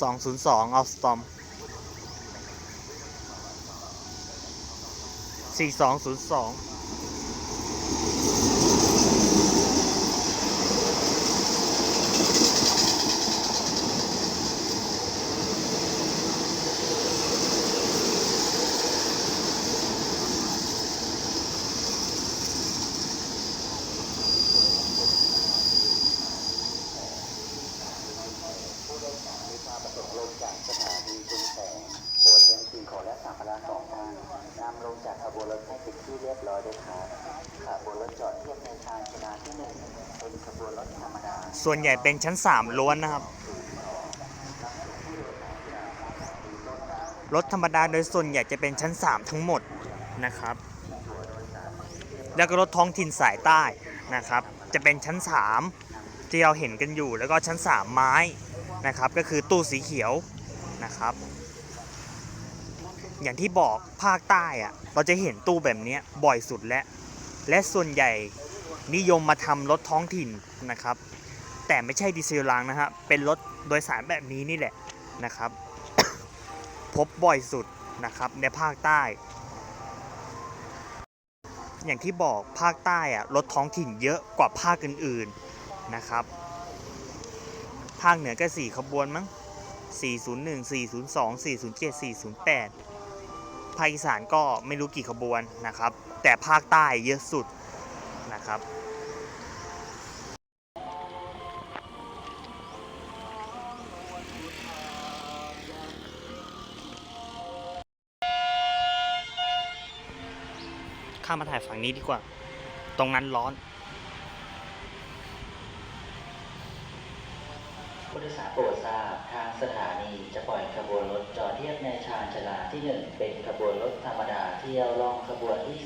202 ออฟสตอม 4202 ที่เรียบร้อยด้วยครับขบวนรถจอดเทียบในทางชนาที่หนึ่งเป็นขบวนรถธรรมดาส่วนใหญ่เป็นชั้นสามล้วนนะครับ รถธรรมดาโดยส่วนใหญ่จะเป็นชั้น 3 ทั้งหมดนะครับ แล้วก็รถท้องถิ่นสายใต้นะครับ จะเป็นชั้น 3 ที่เราเห็นกันอยู่แล้วก็ชั้น 3 ไม้นะครับ ก็คือตู้สีเขียวนะครับ อย่างที่บอกภาคใต้อะเราจะเห็นตู้แบบนี้บ่อยสุดและและส่วนใหญ่นิยมมาทำรถท้องถิ่นนะครับ แต่ไม่ใช่ดีเซลรางนะฮะเป็นรถโดยสารแบบนี้นี่แหละนะครับ พบบ่อยสุดนะครับในภาคใต้ อย่างที่บอกภาคใต้อะรถท้องถิ่นเยอะกว่าภาคอื่นๆนะครับ ภาคเหนือก็4ขบวนมั้ง401 402 407 408 ภาคอีสานก็ไม่รู้กี่ขบวนนะครับ แต่ภาคใต้เยอะสุดนะครับข้ามมาถ่ายฝั่งนี้ดีกว่า ตรงนั้นร้อน ผู้โดยสารโปรดทราบทางสถานีจะปล่อยขบวนรถจอดเทียบในชานชลาที่ 1 เป็นขบวนรถธรรมดาเที่ยวล่องขบวนที่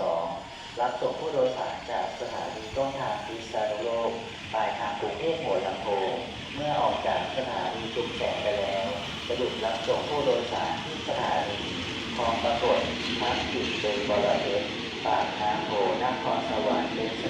202 รับส่งผู้โดยสารจากสถานีต้นทางพิษณุโลกปลายทางกรุงเทพหัวลำโพงเมื่อออกจากสถานีชุมแสงไปแล้วจะหยุดรับส่งผู้โดยสารที่สถานีคลองปรากฏมักจุดเป็นบริเวณปากทางโพนครสวรรค์เป็นส